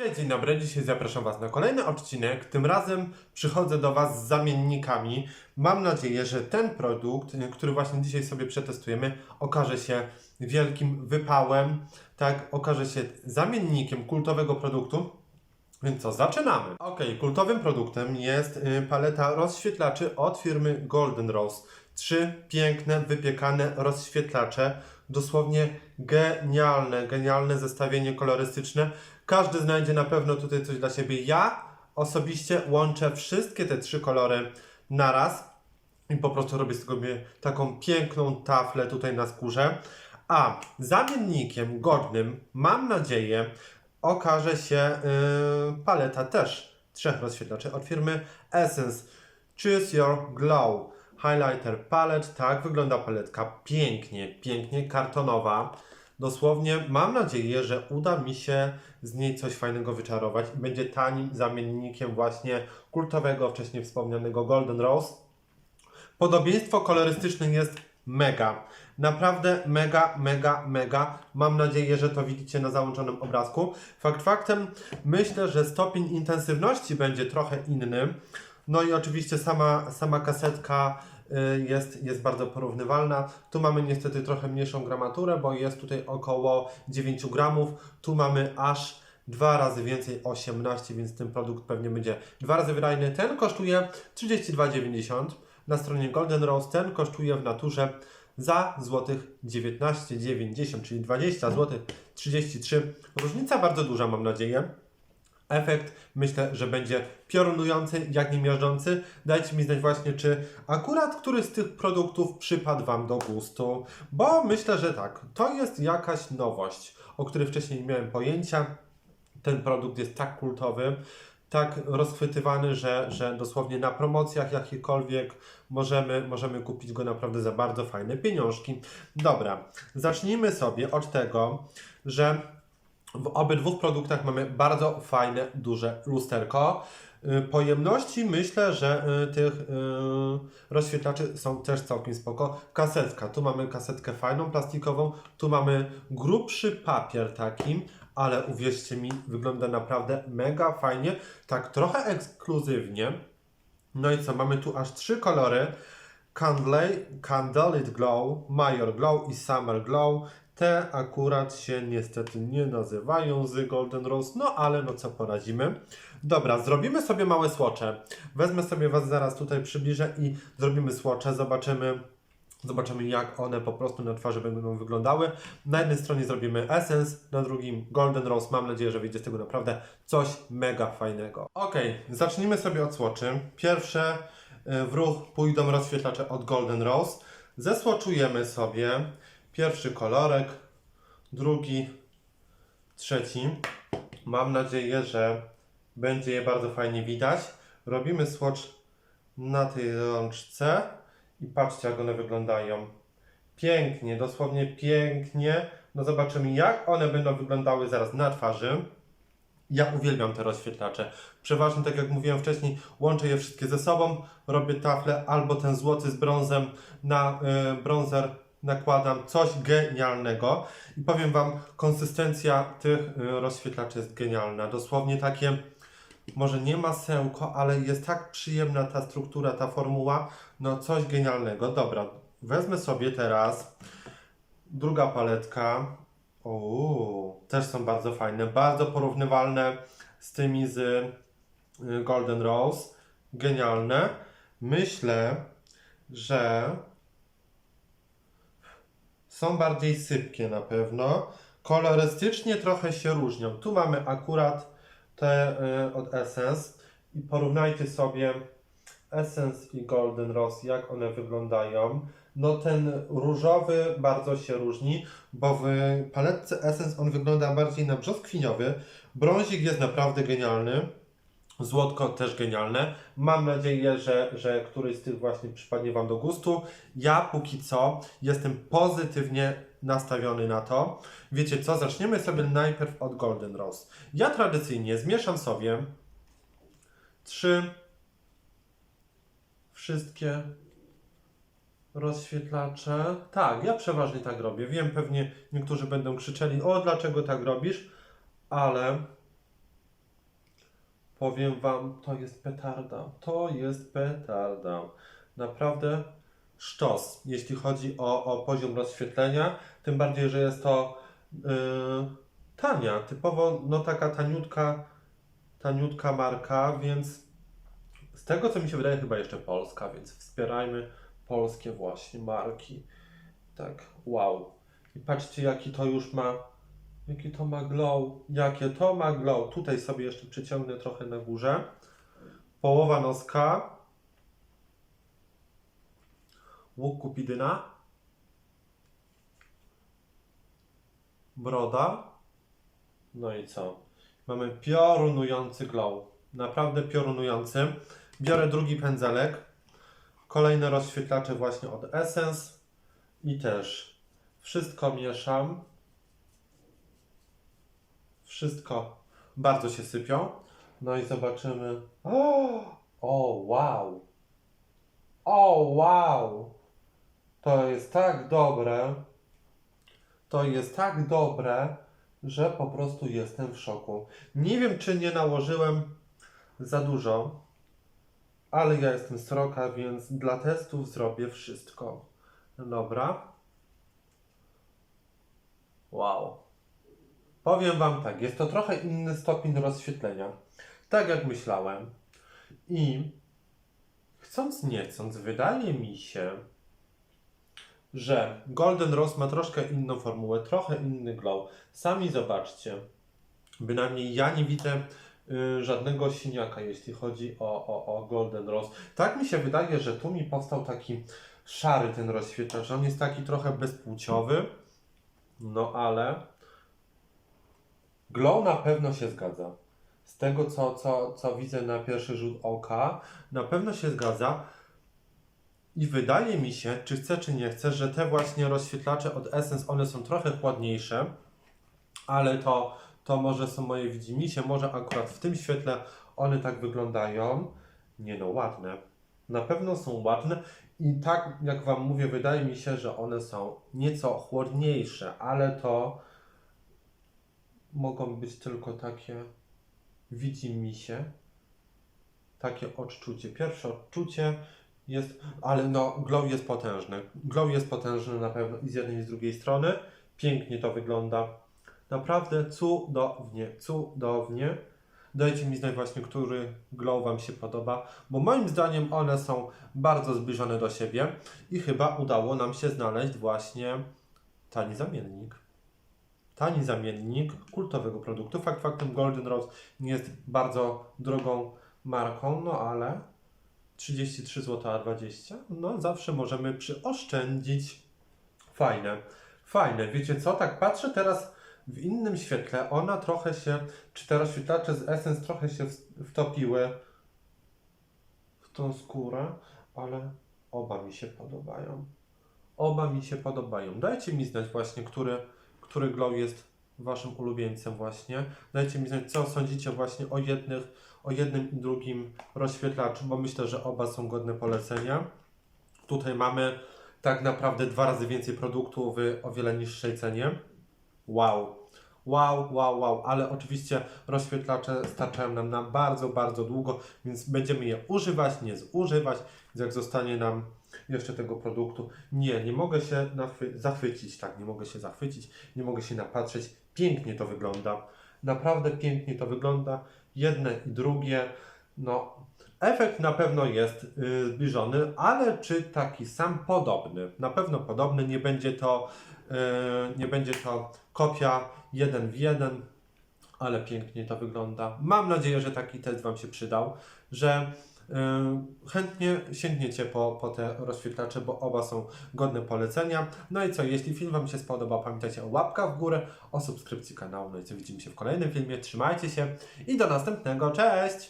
Cześć, dzień dobry. Dzisiaj zapraszam Was na kolejny odcinek. Tym razem przychodzę do Was z zamiennikami. Mam nadzieję, że ten produkt, y, który właśnie dzisiaj sobie przetestujemy, okaże się wielkim wypałem. Tak, okaże się zamiennikiem kultowego produktu. Więc co, zaczynamy. Ok, kultowym produktem jest y, paleta rozświetlaczy od firmy Golden Rose. Trzy piękne, wypiekane rozświetlacze. Dosłownie genialne, genialne zestawienie kolorystyczne. Każdy znajdzie na pewno tutaj coś dla siebie. Ja osobiście łączę wszystkie te trzy kolory naraz i po prostu robię z tego taką piękną taflę tutaj na skórze. A zamiennikiem godnym, mam nadzieję, okaże się yy, paleta też trzech rozświetlaczy od firmy Essence. Choose Your Glow Highlighter Palette. Tak wygląda paletka. Pięknie, pięknie kartonowa. Dosłownie mam nadzieję, że uda mi się z niej coś fajnego wyczarować i będzie tanim zamiennikiem właśnie kultowego, wcześniej wspomnianego Golden Rose. Podobieństwo kolorystyczne jest mega. Naprawdę mega, mega, mega. Mam nadzieję, że to widzicie na załączonym obrazku. Fakt faktem, myślę, że stopień intensywności będzie trochę inny. No i oczywiście sama, sama kasetka jest, jest bardzo porównywalna. Tu mamy niestety trochę mniejszą gramaturę, bo jest tutaj około 9 gramów. Tu mamy aż dwa razy więcej 18, więc ten produkt pewnie będzie dwa razy wydajny. Ten kosztuje 32,90 na stronie Golden Rose. Ten kosztuje w naturze za złotych 19,90, czyli 20 zł 33. Różnica bardzo duża, mam nadzieję. Efekt myślę, że będzie piorunujący, jak nie miażdżący. Dajcie mi znać właśnie, czy akurat który z tych produktów przypadł Wam do gustu, bo myślę, że tak, to jest jakaś nowość, o której wcześniej nie miałem pojęcia. Ten produkt jest tak kultowy, tak rozchwytywany, że, że dosłownie na promocjach jakichkolwiek możemy, możemy kupić go naprawdę za bardzo fajne pieniążki. Dobra, zacznijmy sobie od tego, że w obydwu produktach mamy bardzo fajne, duże lusterko. Y, Pojemności myślę, że y, tych y, rozświetlaczy są też całkiem spoko. Kasetka. Tu mamy kasetkę fajną, plastikową. Tu mamy grubszy papier taki, ale uwierzcie mi, wygląda naprawdę mega fajnie. Tak trochę ekskluzywnie. No i co? Mamy tu aż trzy kolory. Candle, Candlelit Glow, Major Glow i Summer Glow. Te akurat się niestety nie nazywają z Golden Rose, no ale no co poradzimy. Dobra, zrobimy sobie małe słocze. Wezmę sobie Was zaraz tutaj przybliżę i zrobimy słocze. Zobaczymy, zobaczymy jak one po prostu na twarzy będą wyglądały. Na jednej stronie zrobimy Essence, na drugim Golden Rose. Mam nadzieję, że wyjdzie z tego naprawdę coś mega fajnego. Ok, zacznijmy sobie od słoczy. Pierwsze y, w ruch pójdą rozświetlacze od Golden Rose. Zesłoczujemy sobie pierwszy kolorek, drugi, trzeci. Mam nadzieję, że będzie je bardzo fajnie widać. Robimy swatch na tej rączce i patrzcie jak one wyglądają. Pięknie, dosłownie pięknie. No zobaczymy jak one będą wyglądały zaraz na twarzy. Ja uwielbiam te rozświetlacze. Przeważnie, tak jak mówiłem wcześniej, łączę je wszystkie ze sobą, robię taflę albo ten złoty z brązem na y, brązer nakładam coś genialnego. I powiem Wam, konsystencja tych y, rozświetlaczy jest genialna. Dosłownie takie, może nie masełko, ale jest tak przyjemna ta struktura, ta formuła. No coś genialnego. Dobra, wezmę sobie teraz druga paletka. O, też są bardzo fajne, bardzo porównywalne z tymi z y, Golden Rose. Genialne. Myślę, że są bardziej sypkie na pewno. Kolorystycznie trochę się różnią. Tu mamy akurat te y, od Essence i porównajcie sobie Essence i Golden Rose, jak one wyglądają. No ten różowy bardzo się różni, bo w paletce Essence on wygląda bardziej na brzoskwiniowy. Brązik jest naprawdę genialny. Złotko też genialne. Mam nadzieję, że, że któryś z tych właśnie przypadnie Wam do gustu. Ja póki co jestem pozytywnie nastawiony na to. Wiecie co? Zaczniemy sobie najpierw od Golden Rose. Ja tradycyjnie zmieszam sobie trzy wszystkie rozświetlacze. Tak, ja przeważnie tak robię. Wiem, pewnie niektórzy będą krzyczeli, o dlaczego tak robisz, ale Powiem Wam, to jest petarda. To jest petarda. Naprawdę sztos, jeśli chodzi o, o poziom rozświetlenia. Tym bardziej, że jest to yy, tania, typowo no taka taniutka, taniutka marka, więc z tego co mi się wydaje chyba jeszcze polska, więc wspierajmy polskie właśnie marki. Tak, wow. I patrzcie jaki to już ma, jaki to ma glow, jakie to ma glow. Tutaj sobie jeszcze przyciągnę trochę na górze. Połowa noska. Łuk kupidyna. Broda. No i co? Mamy piorunujący glow. Naprawdę piorunujący. Biorę drugi pędzelek. Kolejne rozświetlacze właśnie od Essence. I też wszystko mieszam. Wszystko bardzo się sypią. No i zobaczymy. O, o wow! O wow! To jest tak dobre. To jest tak dobre, że po prostu jestem w szoku. Nie wiem, czy nie nałożyłem za dużo, ale ja jestem sroka, więc dla testów zrobię wszystko. Dobra. Wow. Powiem Wam tak, jest to trochę inny stopień rozświetlenia. Tak jak myślałem. I chcąc nie chcąc, wydaje mi się, że Golden Rose ma troszkę inną formułę, trochę inny glow. Sami zobaczcie. Bynajmniej ja nie widzę y, żadnego siniaka, jeśli chodzi o, o, o Golden Rose. Tak mi się wydaje, że tu mi powstał taki szary ten rozświetlacz. On jest taki trochę bezpłciowy. No ale glow na pewno się zgadza. Z tego, co, co, co widzę na pierwszy rzut oka, na pewno się zgadza. I wydaje mi się, czy chcę, czy nie chcę, że te właśnie rozświetlacze od Essence, one są trochę chładniejsze, ale to, to może są moje widzimisię, może akurat w tym świetle one tak wyglądają. Nie no, ładne. Na pewno są ładne i tak jak Wam mówię, wydaje mi się, że one są nieco chłodniejsze, ale to mogą być tylko takie widzimisię, takie odczucie. Pierwsze odczucie jest, ale no, glow jest potężny. Glow jest potężny na pewno i z jednej i z drugiej strony. Pięknie to wygląda. Naprawdę cudownie, cudownie. Dajcie mi znać właśnie, który glow Wam się podoba, bo moim zdaniem one są bardzo zbliżone do siebie i chyba udało nam się znaleźć właśnie tani zamiennik. Tani zamiennik kultowego produktu. Fakt faktem Golden Rose nie jest bardzo drogą marką, no ale 33 zł, a 20, no zawsze możemy przyoszczędzić. Fajne, fajne. Wiecie co, tak patrzę teraz w innym świetle, ona trochę się, czy te rozświetlacze z Essence trochę się wtopiły w tą skórę, ale oba mi się podobają. Oba mi się podobają. Dajcie mi znać właśnie, który, który glow jest waszym ulubieńcem właśnie. Dajcie mi znać, co sądzicie właśnie o jednych, o jednym i drugim rozświetlaczu, bo myślę, że oba są godne polecenia. Tutaj mamy tak naprawdę dwa razy więcej produktu w o wiele niższej cenie. Wow. Wow, wow, wow, ale oczywiście rozświetlacze starczają nam na bardzo, bardzo długo, więc będziemy je używać, nie zużywać, więc jak zostanie nam jeszcze tego produktu, nie, nie mogę się zachwycić, tak, nie mogę się zachwycić, nie mogę się napatrzeć, pięknie to wygląda, naprawdę pięknie to wygląda, jedne i drugie, no, efekt na pewno jest y, zbliżony, ale czy taki sam podobny, na pewno podobny, nie będzie to, y, nie będzie to kopia jeden w jeden, ale pięknie to wygląda. Mam nadzieję, że taki test Wam się przydał, że chętnie sięgniecie po, po te rozświetlacze, bo oba są godne polecenia. No i co, jeśli film Wam się spodobał, pamiętajcie o łapkach w górę, o subskrypcji kanału. No i co, widzimy się w kolejnym filmie. Trzymajcie się i do następnego. Cześć!